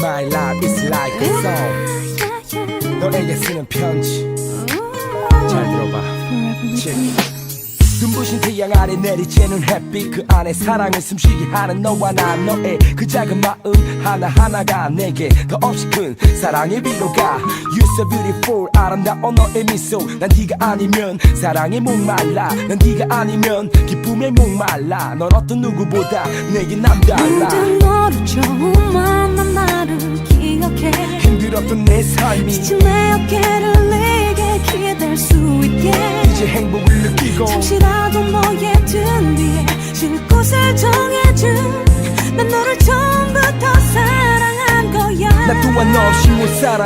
My life is like a song 너에게 쓰는 편지 잘 들어봐 진짜 눈부신 태양 아래 내리쬐는 햇빛 그 안에 사랑을 숨쉬게 하는 너와 나 너의 그 작은 마음 하나하나가 내게 더 없이 큰 사랑의 위로가. You so beautiful 아름다운 너의 미소. 난 네가 아니면 사랑에 목말라. 난 네가 아니면 기쁨에 목말라. 넌 어떤 누구보다 내게 남달라. 너를 처음 만난 나를 기억해. 힘들었던 내 삶이 지친 내 어깨를 내게 기댈 수 있게. 이제 행복을 느끼고 잠시라도 너의 등 뒤에 쉴 곳을 정해준 난 너를 처음부터 사랑한 거야. 나 또한 너 없이 못 살아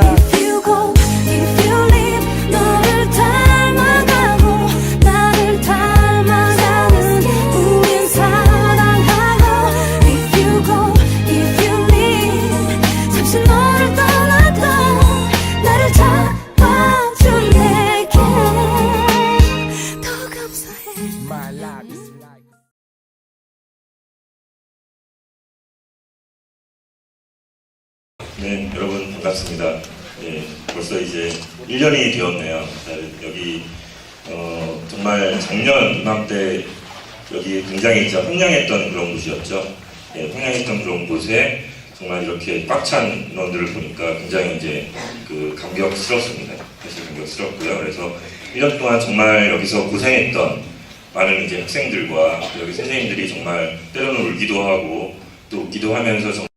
네, 여러분 반갑습니다. 예, 벌써 이제 1년이 되었네요. 자, 여기 어, 정말 작년 이맘때 여기 굉장히 진짜 황량했던 그런 곳이었죠. 예, 황량했던 그런 곳에 정말 이렇게 꽉찬 인원들을 보니까 굉장히 이제 그 감격스럽습니다. 사실 감격스럽고요. 그래서 1년 동안 정말 여기서 고생했던 많은 이제 학생들과 여기 선생님들이 정말 때로는 울기도 하고 또 웃기도 하면서 정말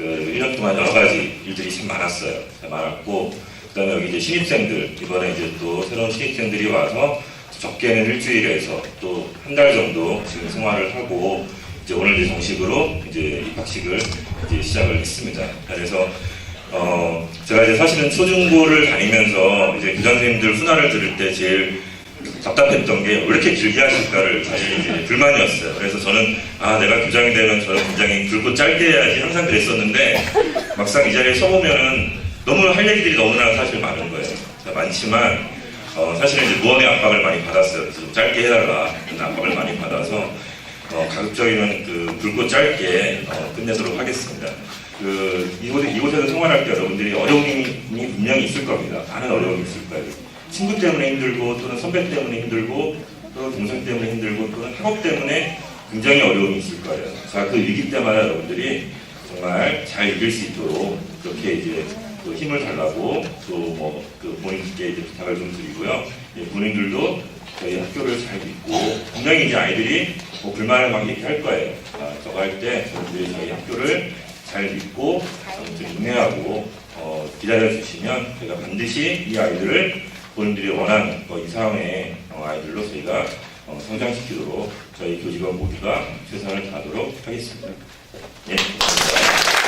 그 1년 동안 여러 가지 일들이 참 많았어요. 참 많았고, 그 다음에 여기 이제 신입생들, 이번에 이제 또 새로운 신입생들이 와서 적게는 일주일에서 또 한 달 정도 지금 생활을 하고, 이제 오늘 이제 정식으로 이제 입학식을 이제 시작을 했습니다. 그래서, 어, 제가 이제 사실은 초중고를 다니면서 이제 교장 선생님들 훈화를 들을 때 제일 답답했던 게 왜 이렇게 길게 하실까를 사실 이제 불만이었어요. 그래서 저는 아 내가 교장이 되면 저는 굉장히 굵고 짧게 해야지 항상 그랬었는데 막상 이 자리에 서보면은 너무 할 얘기들이 너무나 사실 많은 거예요. 많지만 어, 사실은 이제 무언의 압박을 많이 받았어요. 그래서 좀 짧게 해달라 이런 압박을 많이 받아서 어, 가급적이면 그 굵고 짧게 어, 끝내도록 하겠습니다. 그 이곳에 이곳에서 생활할 때 여러분들이 어려움이 분명히 있을 겁니다. 많은 어려움이 있을 거예요. 친구 때문에 힘들고 또는 선배 때문에 힘들고 또는 동생 때문에 힘들고 또는 학업 때문에 굉장히 어려움이 있을 거예요. 자, 그 위기 때마다 여러분들이 정말 잘 이길 수 있도록 그렇게 이제 또 힘을 달라고 또 뭐 그 본인께 이제 부탁을 좀 드리고요. 예, 본인들도 저희 학교를 잘 믿고 분명히 이제 아이들이 뭐 불만을 막 얘기할 거예요. 아, 저거 할때 여러분들이 저희 학교를 잘 믿고 아무튼 인내하고 어, 기다려 주시면 저희가 반드시 이 아이들을 본인들이 원하는 뭐 이상의 어, 아이들로 저희가 어, 성장시키도록 저희 교직원 모두가 최선을 다하도록 하겠습니다. 예, 감사합니다.